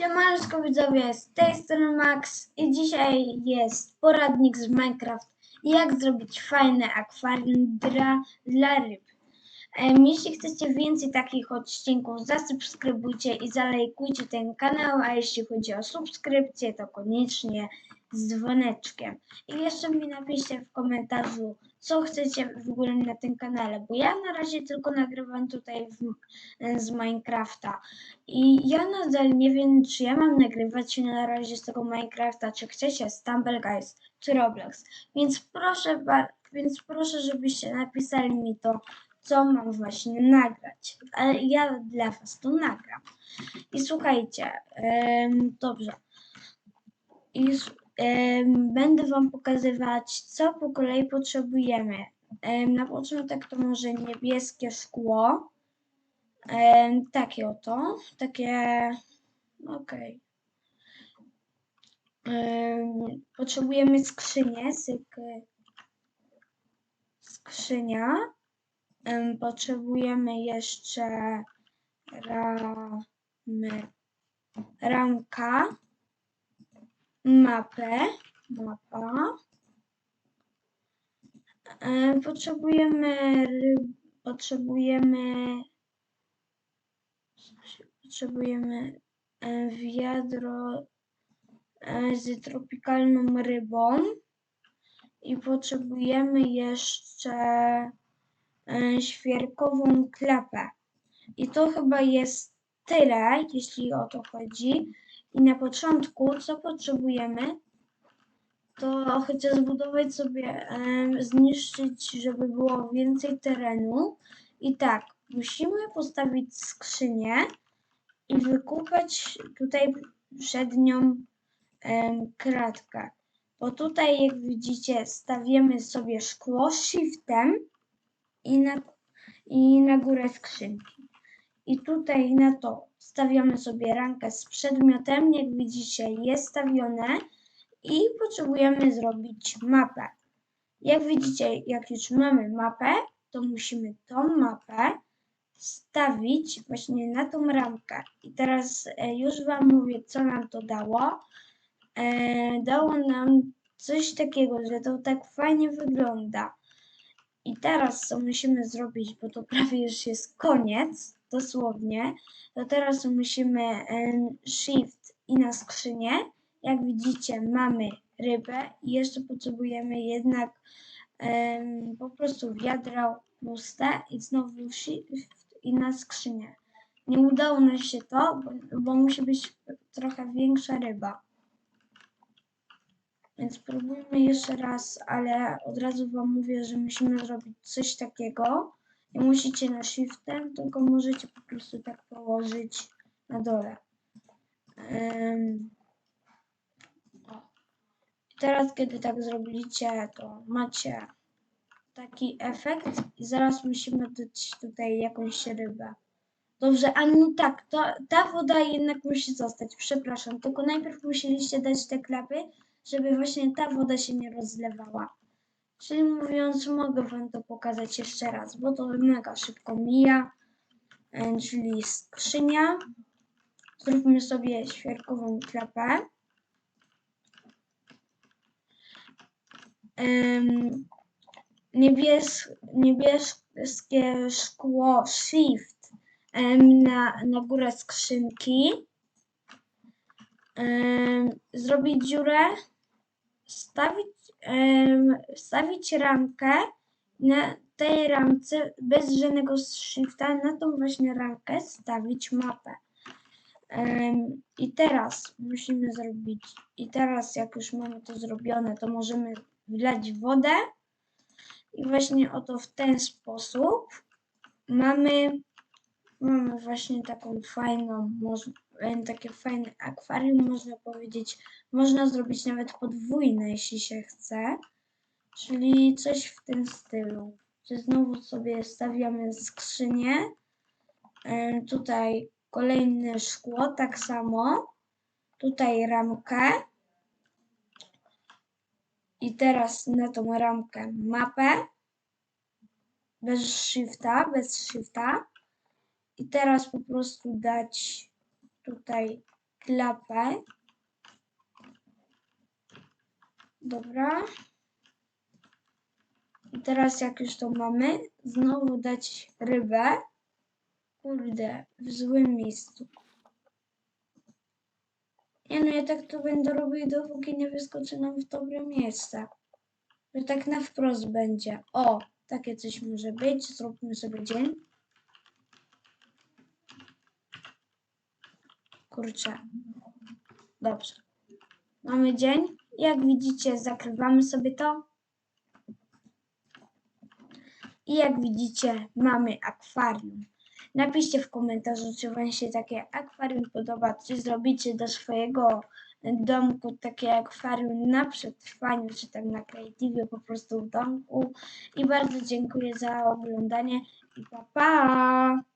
Siemanko widzowie, z tej strony Max i dzisiaj jest poradnik z Minecraft jak zrobić fajne akwarium dla, dla ryb. Jeśli chcecie więcej takich odcinków, zasubskrybujcie i zalajkujcie ten kanał, a jeśli chodzi o subskrypcję, to koniecznie z dzwoneczkiem. I jeszcze mi napiszcie w komentarzu, co chcecie w ogóle na tym kanale, bo ja na razie tylko nagrywam tutaj w, z Minecrafta. I ja nadal nie wiem, czy ja mam nagrywać na razie z tego Minecrafta, czy chcecie Stumble Guys, czy Roblox. Więc proszę, więc proszę, żebyście napisali mi to, co mam właśnie nagrać. Ale ja dla was to nagram. I słuchajcie, em, dobrze. I będę wam pokazywać, co po kolei potrzebujemy. Em, na początek to może niebieskie szkło. Takie oto, takie, okej. Em, Potrzebujemy skrzynię, syk, skrzynia. Em, Potrzebujemy jeszcze ramy, ramka, mapę, mapa. Em, Potrzebujemy, potrzebujemy potrzebujemy e, wiadro e, z tropikalną rybą i potrzebujemy jeszcze e, świerkową klapę. I to chyba jest tyle, jeśli o to chodzi. I na początku, co potrzebujemy, to chociaż zbudować sobie, zniszczyć, żeby było więcej terenu. I tak, musimy postawić skrzynię i wykupać tutaj przed nią kratkę. Bo tutaj, jak widzicie, stawiamy sobie szkło shiftem i na, i na górę skrzynki. I tutaj na to stawiamy sobie ramkę z przedmiotem. Jak widzicie, jest stawione i potrzebujemy zrobić mapę. Jak widzicie, jak już mamy mapę, to musimy tą mapę stawić właśnie na tą ramkę. I teraz e, już Wam mówię, co nam to dało. E, dało nam coś takiego, że to tak fajnie wygląda. I teraz co musimy zrobić, bo to prawie już jest koniec, dosłownie, to teraz musimy em, shift i na skrzynię. Jak widzicie, mamy rybę i jeszcze potrzebujemy jednak em, po prostu wiadro puste i znowu shift i na skrzynię. Nie udało nam się to, bo, bo musi być trochę większa ryba. Więc spróbujmy jeszcze raz, ale od razu Wam mówię, że musimy zrobić coś takiego. Nie musicie na shiftem, tylko możecie po prostu tak położyć na dole. I Teraz, kiedy tak zrobicie, to macie taki efekt i zaraz musimy dać tutaj jakąś rybę. Dobrze, a no tak, to, ta woda jednak musi zostać, przepraszam, tylko najpierw musieliście dać te klapy, żeby właśnie ta woda się nie rozlewała. Czyli mówiąc, mogę Wam to pokazać jeszcze raz, bo to mega szybko mija, E, czyli skrzynia. Zróbmy sobie świerkową klapę. Niebies, niebieskie szkło shift na, na górę skrzynki. Zrobić dziurę, stawić, wstawić ramkę na tej ramce bez żadnego shifta na tą właśnie ramkę stawić mapę. I teraz musimy zrobić, i teraz jak już mamy to zrobione, to możemy wlać wodę i właśnie oto w ten sposób mamy, mamy właśnie taką fajną, e, takie fajne akwarium, można powiedzieć. Można zrobić nawet podwójne, jeśli się chce. Czyli coś w tym stylu. Że znowu sobie stawiamy skrzynię. E, Tutaj kolejne szkło, tak samo. Tutaj ramkę. I teraz na tą ramkę mapę. Bez shifta, bez shifta. I teraz po prostu dać tutaj klapę. Dobra. I teraz jak już to mamy, znowu dać rybę. Kurde, w złym miejscu. Nie no, ja tak to będę robił, dopóki nie wyskoczy nam w dobre miejsce. Że tak na wprost będzie. O, takie coś może być. Zróbmy sobie dzień. Kurczę. Dobrze. Mamy dzień. Jak widzicie, zakrywamy sobie to. I jak widzicie, mamy akwarium. Napiszcie w komentarzu, czy Wam się takie akwarium podoba, czy zrobicie do swojego domku takie akwarium na przetrwaniu, czy tak na kreatywie po prostu w domku. I bardzo dziękuję za oglądanie i pa pa!